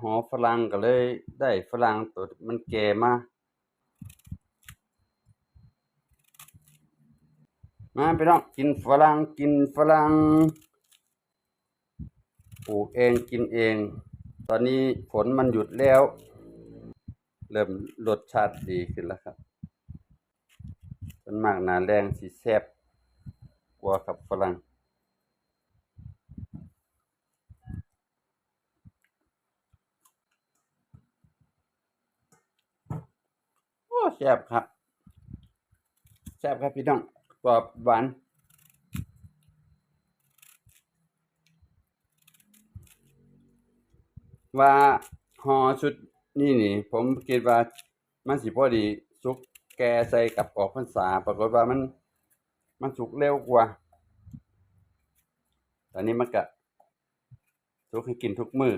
หอฝรั่งก็เลยได้ฝรั่งตัวมันแก่มา มาพี่น้องกินฝรั่งกินฝรั่งปลูกเองกินเอง ตอนนี้ฝนมันหยุดแล้ว เริ่มรสชาติดีขึ้นแล้วครับส่วนมากหนาแรงสิแซบกว่าครับฝรั่ง แซ่บครับแซ่บครับพี่น้องกรอบหวานว่าห่อชุดนี่นี่ ผมคิดว่ามันสิพอดีสุกแกใส่กับออกพรรษาปรากฏว่ามันมันสุกเร็วกว่า ตอนนี้มันก็สุกให้กินทุกมือ้อ